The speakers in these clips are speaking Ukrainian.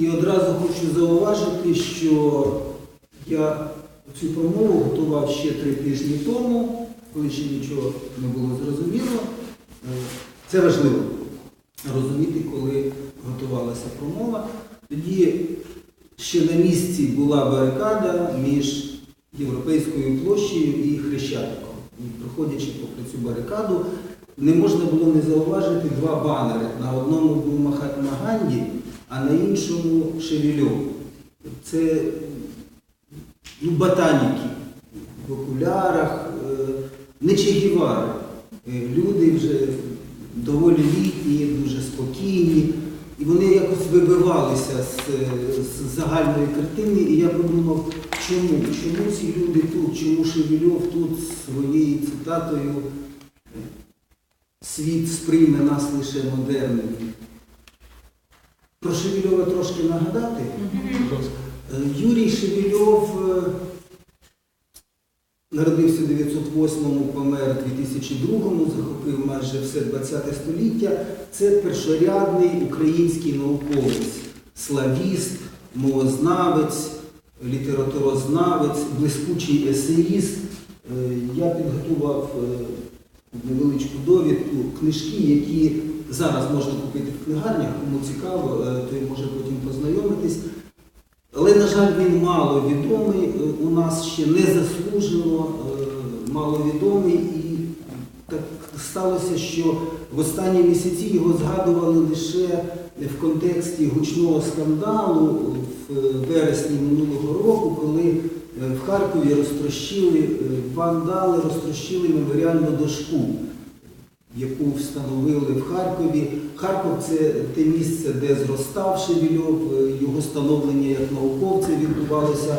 І одразу хочу зауважити, що я цю промову готував ще три тижні тому, коли ще нічого не було зрозуміло. Е, Це важливо розуміти, коли готувалася промова. Тоді ще на місці була барикада між Європейською площею і Хрещатиком. І проходячи попри цю барикаду, не можна було не зауважити два банери. На одному був Махатма Ганді, а на іншому Шевельов. Це ну, ботаніки в окулярах, е, не Че Гевари. Е, Люди вже доволі літні, дуже спокійні. І вони якось вибивалися з, з загальної картини, і я подумав, чому? Чому ці люди тут, чому Шевельов тут своєю цитатою світ сприйме нас лише модерним. Про Шевельова трошки нагадати. Е, Юрій Шевельов е, народився в 908-му, помер у 2002-му, захопив майже все 20 століття. Це першорядний український науковець, славіст, мовознавець, літературознавець, блискучий есеїст. Е, Я підготував невеличку довідку, книжки, які зараз можна купити в книгарнях, кому цікаво, е, той може потім познайомитись. Але, на жаль, він мало відомий, е, у нас ще не заслужено е, мало відомий. І так сталося, що в останні місяці його згадували лише в контексті гучного скандалу в вересні минулого року, коли в Харкові розтрощили вандали, розтрощили меморіальну дошку яку встановили в Харкові. Харків це те місце, де зростав Шевельов, е, його становлення як науковця відбувалося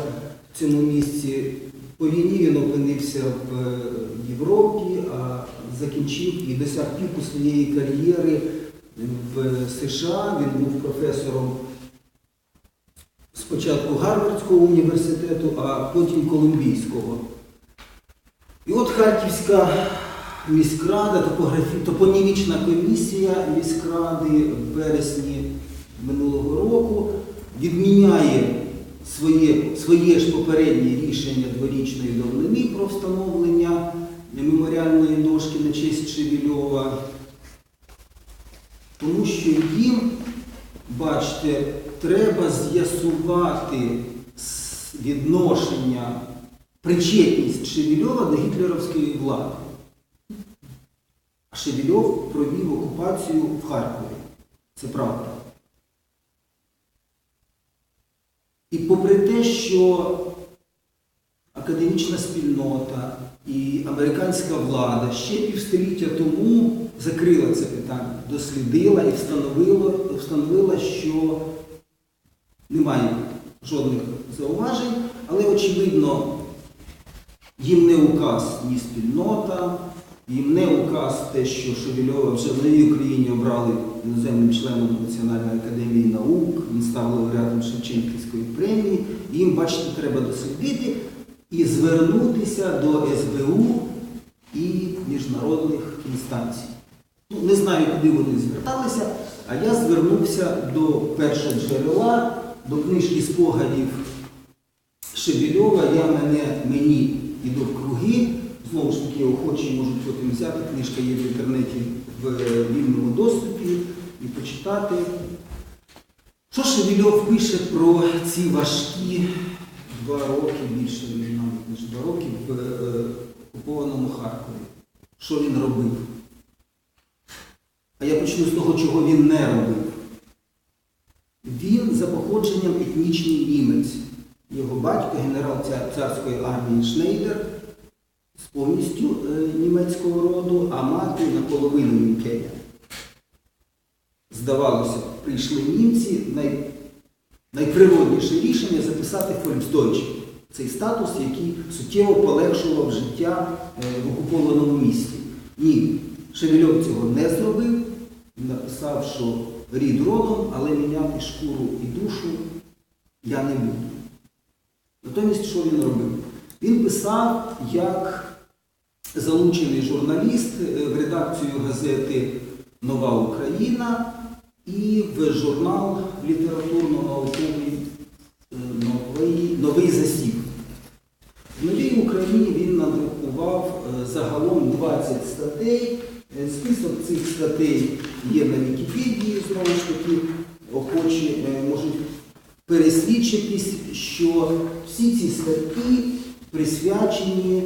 в цьому місці. По війні він опинився в е, Європі, а закінчив і досяг піку своєї кар'єри в США. Він був професором спочатку Гарвардського університету, а потім Колумбійського. І от Харківська міськрада, топографі... топонімічна комісія міськради в вересні минулого року відміняє своє, своє ж попереднє рішення дворічної давнини про встановлення меморіальної дошки на честь Шевельова, тому що їм, бачите, треба з'ясувати відношення, причетність Шевельова до гітлерівської влади. Шевельов провів окупацію в Харкові. Це правда. І попри те, що академічна спільнота і американська влада ще півстоліття тому закрила це питання, дослідила і встановила, встановила що немає жодних зауважень, але очевидно їм не указ ні спільнота, їм не указ те, що Шевельова вже в новій Україні обрали іноземним членом Національної академії наук, він став лауреатом Шевченківської премії. Їм, бачите, треба дослідити і звернутися до СБУ і міжнародних інстанцій. Ну, не знаю, куди вони зверталися, а я звернувся до першого джерела, до книжки спогадів Шевельова, я мене, мені і до круги. Знову ж таки, охочі можуть потім взяти. Книжка є в інтернеті в е, вільному доступі і почитати. Що Шевельов пише про ці важкі два роки, більше ніж два роки в е, окупованому Харкові? Що він робив? А я почну з того, чого він не робив. Він за походженням етнічний німець. Його батько, генерал царської армії Шнейдер, повністю е, німецького роду, а мати наполовину німкеня. Здавалося, прийшли німці, най, найприродніше рішення записати Фольксдойче. Цей статус, який суттєво полегшував життя е, в окупованому місті. Ні, Шевельов цього не зробив, написав, що рід родом, але міняти шкуру і душу я не буду. Натомість, що він робив? Він писав як залучений журналіст е, в редакцію газети Нова Україна, і в журнал літературно-науковий е, новий, новий засіб. В новій Україні він надрукував е, загалом 20 статей. Список цих статей є на Вікіпедії, знову ж таки, охочі можуть пересвідчитись, що всі ці статті присвячені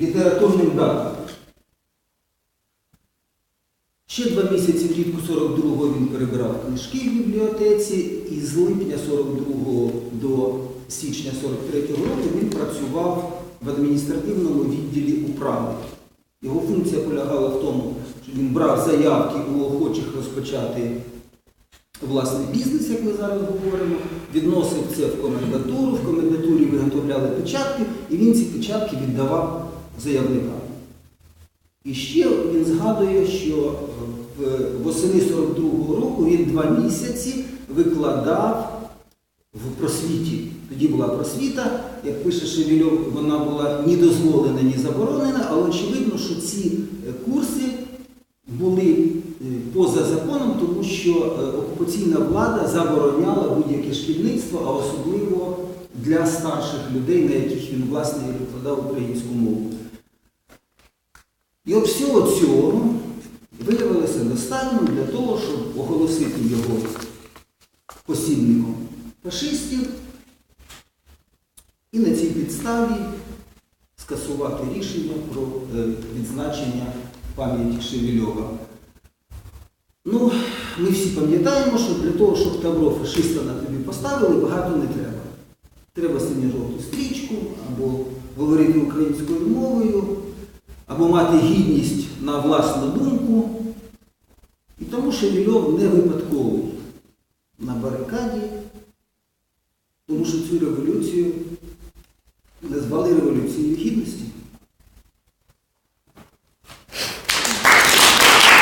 літературним датам. Ще два місяці влітку 42-го він перебирав книжки в бібліотеці, і з липня 42-го до січня 43-го року він працював в адміністративному відділі управи. Його функція полягала в тому, що він брав заявки у охочих розпочати власний бізнес, як ми зараз говоримо, відносив це в комендатуру, в комендатурі виготовляли печатки, і він ці печатки віддавав заявникам. І ще він згадує, що е, восени 42-го року він два місяці викладав в просвіті. Тоді була просвіта, як пише Шевельов, вона була ні дозволена, ні заборонена, але очевидно, що ці е, курси були поза законом, тому що е, окупаційна влада забороняла будь-яке шкільництво, а особливо для старших людей, на яких він власне і викладав українську мову. І от всього цього виявилося достатньо для того, щоб оголосити його посібником фашистів і на цій підставі скасувати рішення про е, відзначення пам'яті Шевельова. Ну, ми всі пам'ятаємо, що для того, щоб тавро фашиста на тобі поставили, багато не треба. Треба синьо-жовту стрічку, або говорити українською мовою, або мати гідність на власну думку. І тому Шевельов не випадковий на барикаді, тому що цю революцію назвали революцією гідності.